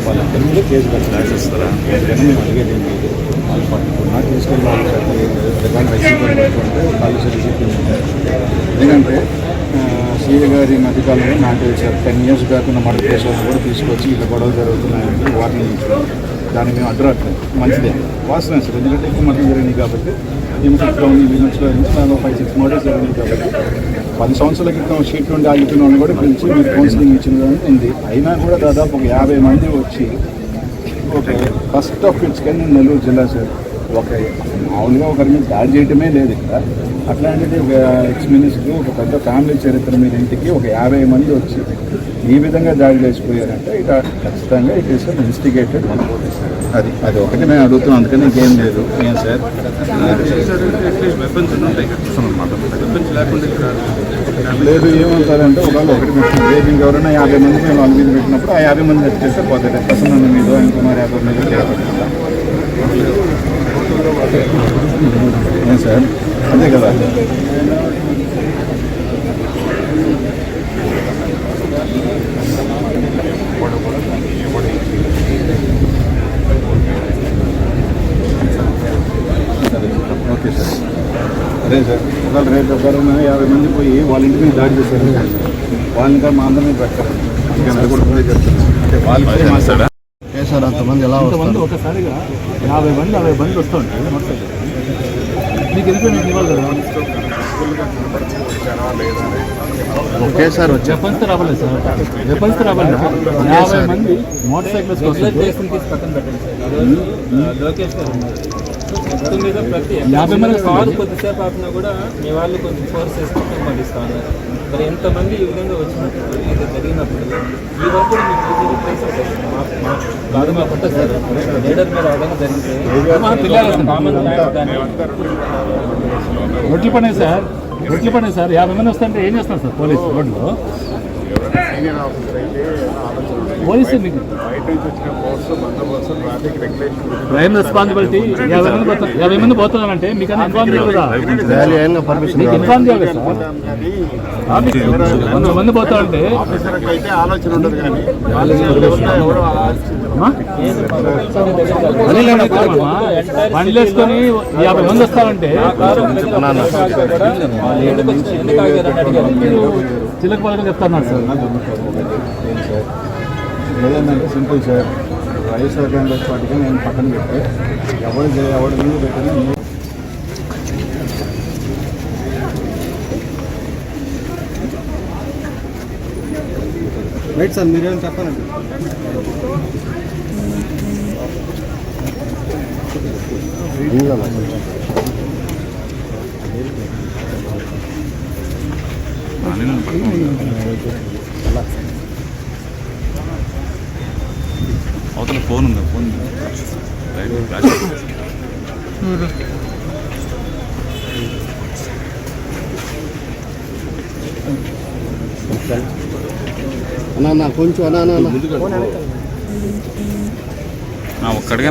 చెప్పాలంటే మీరు కేసు కట్టాల్సి వస్తారా ఎందుకంటే మేము అడిగేది లేదు. వాళ్ళు పట్టుకున్నా తీసుకెళ్ళి వాళ్ళు రికార్డ్ ఎందుకంటే సీఏ గారి మధ్యకాలంలో నాకు టెన్ ఇయర్స్ కాకుండా మన కేసులను కూడా తీసుకొచ్చి ఇలా గొడవలు జరుగుతున్నాయని వార్నింగ్ ఇచ్చారు. దాన్ని మేము అడ్డరాట్లేదు మంచిదే. వాస్తవం సార్. ఎందుకంటే ఎక్కువ మంది జరిగింది కాబట్టి లిమిటెడ్గా ఉంది లిమిట్స్లో దానిలో ఫైవ్ సిక్స్ మోడల్స్ జరిగింది కాబట్టి పది సంవత్సరాల క్రితం షీట్ నుండి ఆగిపోయిన వాళ్ళని కూడా పిలిచి మీరు కౌన్సిలింగ్ ఇచ్చిన ఉంది. అయినా కూడా దాదాపు ఒక యాభై మంది వచ్చి ఒక ఫస్ట్ ఆఫ్ ఇట్స్ కానీ నెల్లూరు జిల్లా సార్. ఒక మామూలుగా ఒకరి మీద దాడి చేయటమే లేదు ఇక్కడ. అట్లాంటిది ఒక ఎక్స్ మినిస్టర్ ఒక పెద్ద ఫ్యామిలీ చరిత్ర మీద ఇంటికి ఒక యాభై మంది వచ్చి ఈ విధంగా దాడి చేసిపోయారంటే ఇక ఖచ్చితంగా ఇట్ ఈస్ ఇన్వెస్టిగేటెడ్ అది అది ఒకటి. నేను అడుగుతున్నాను అందుకని ఇంకేం లేదు. ఏం సార్? ఉంటాయి లేదు ఏమంటారంటే ఒకవేళ ఒకటి పెట్టిన రేపు ఇంకెవరైనా యాభై మంది మేము వాళ్ళ మీద పెట్టినప్పుడు ఆ యాభై మంది ఎత్తుకెళ్తే పోతాయి ప్రసన్న మీద మరి యాభై మీద ఏం సార్? అదే కదా. సరే ఓకే సార్. అదే సార్. ఒకవేళ రేపు ఎవరైనా యాభై మంది పోయి వాళ్ళ ఇంటి మీద దాడి చేశారు. వాళ్ళని ఇంకా మా అందరినీ పెట్టారు. ముందే అంటే వాళ్ళు పోయి మాట్లాడా ఏ సార్ అంతమంది ఎలా కొంతమంది ఒకసారిగా యాభై మంది అరవై మంది వస్తుంటాయి మొత్తం మీకు ఇవ్వాలి వెపన్స్ రావాలి సార్. వెపన్స్ రావాలి యాభై మంది. మోటార్ సైకిల్స్ యాభై మంది కారు. కొద్దిసేపు ఆపినా కూడా మీ వాళ్ళు కొంచెం ఫోర్స్ చేసుకుంటూ పంపిస్తా ఉన్నారు మరి ఎంతమంది ఈ విధంగా వచ్చినప్పుడు ఇది జరిగినప్పుడు ఈ వరకు అవుతుంది. మా ఉంటుంది సార్. లీడర్ మీద విధంగా జరిగితే కామన్ రొట్టెలు పనే సార్. రొట్టెలు పనే సార్. యాభై మంది వస్తుంటే ఏం చేస్తున్నారు సార్ పోలీసు రోడ్లో? పోలీసు మీకు? ప్రైమ్ రెస్పాన్సిబిలిటీ యాభై మంది యాభై మంది పోతున్నారంటే మీకు అన్ని ఇన్ఫార్మ్ చేయాలి కదా ర్యాలీ అయినా పర్మిషన్ మీకు ఇన్ఫార్మ్ చేయాలి కదా సార్ వంద మంది పోతారంటే అయితే ఆలోచన ఉండదు కానీ. బండ్లు వేసుకొని యాభై మంది వస్తారంటే చిలక పలకలు చెప్తున్నారు సార్. ఏం సార్? ఏదంటే సింపుల్ సార్. వైఎస్ఆర్ కాంగ్రెస్ పార్టీకి నేను పక్కన పెట్టి. ఎవరు ఎవరు ముందు పెట్టినా రైట్ సార్ మీరేం చెప్పాలండి? అవతల ఫోన్ ఉంది? ఫోన్ అన్నా కొంచెం అన్నా అన్న అన్న. ఒక్కడిగా